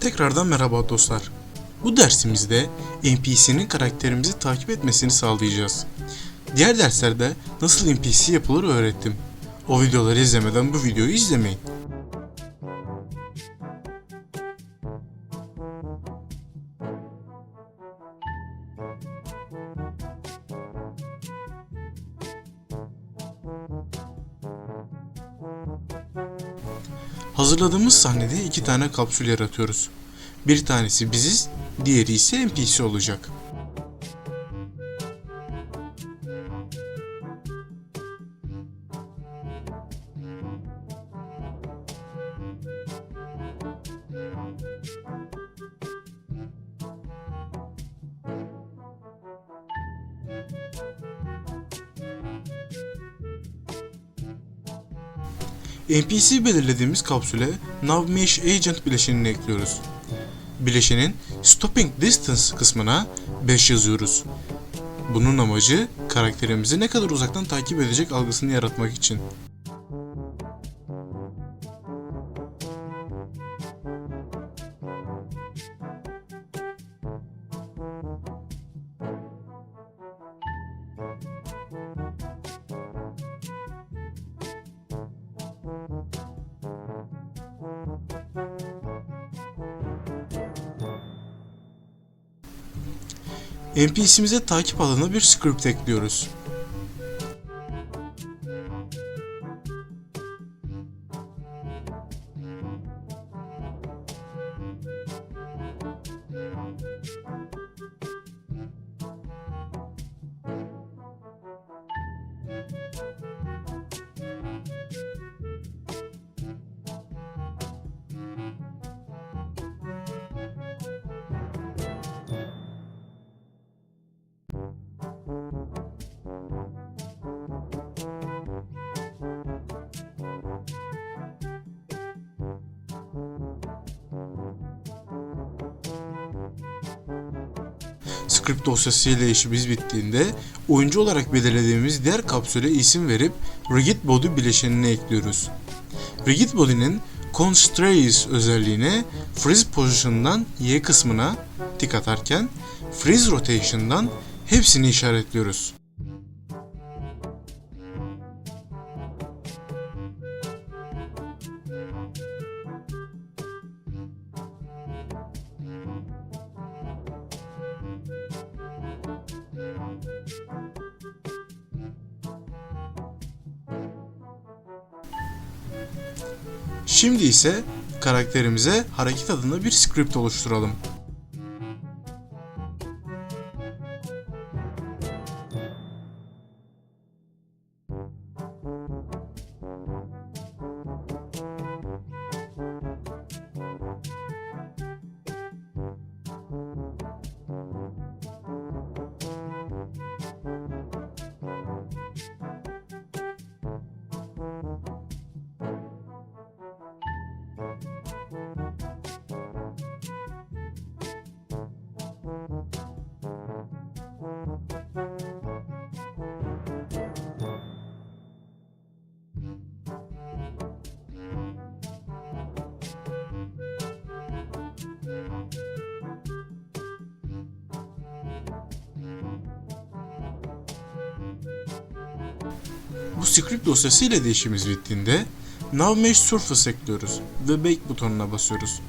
Tekrardan merhaba dostlar. Bu dersimizde NPC'nin karakterimizi takip etmesini sağlayacağız. Diğer derslerde nasıl NPC yapılır öğrettim. O videoları izlemeden bu videoyu izlemeyin. Hazırladığımız sahnede iki tane kapsül yaratıyoruz. Bir tanesi biziz, diğeri ise NPC olacak. NPC belirlediğimiz kapsüle Navmesh Agent bileşenini ekliyoruz. Bileşenin Stopping Distance kısmına 5 yazıyoruz. Bunun amacı karakterimizi ne kadar uzaktan takip edecek algısını yaratmak için. NPC'mize takip alanına bir script ekliyoruz. Script dosyası ile işimiz bittiğinde oyuncu olarak belirlediğimiz diğer kapsüle isim verip Rigid Body bileşenini ekliyoruz. Rigid Body'nin Constraints özelliğine Freeze Position'dan Y kısmına tik atarken Freeze Rotation'dan hepsini işaretliyoruz. Şimdi ise karakterimize hareket adında bir script oluşturalım. Bu script dosyası ile de işimiz bittiğinde Now Mesh Surface ekliyoruz ve Bake butonuna basıyoruz.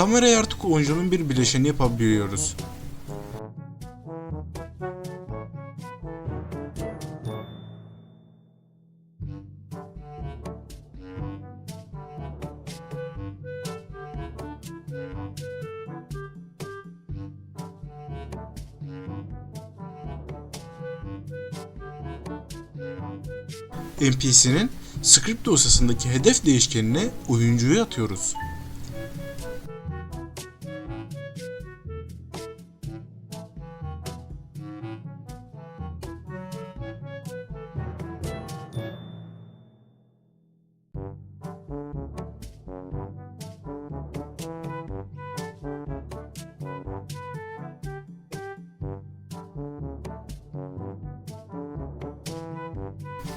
Kamerayı artık oyuncunun bir bileşeni yapabiliyoruz. NPC'nin script dosyasındaki hedef değişkenine oyuncuyu atıyoruz.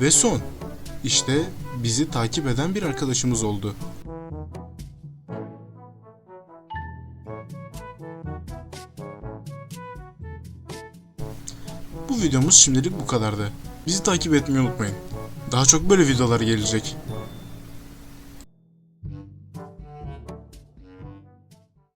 Ve son. İşte bizi takip eden bir arkadaşımız oldu. Bu videomuz şimdilik bu kadardı. Bizi takip etmeyi unutmayın. Daha çok böyle videolar gelecek.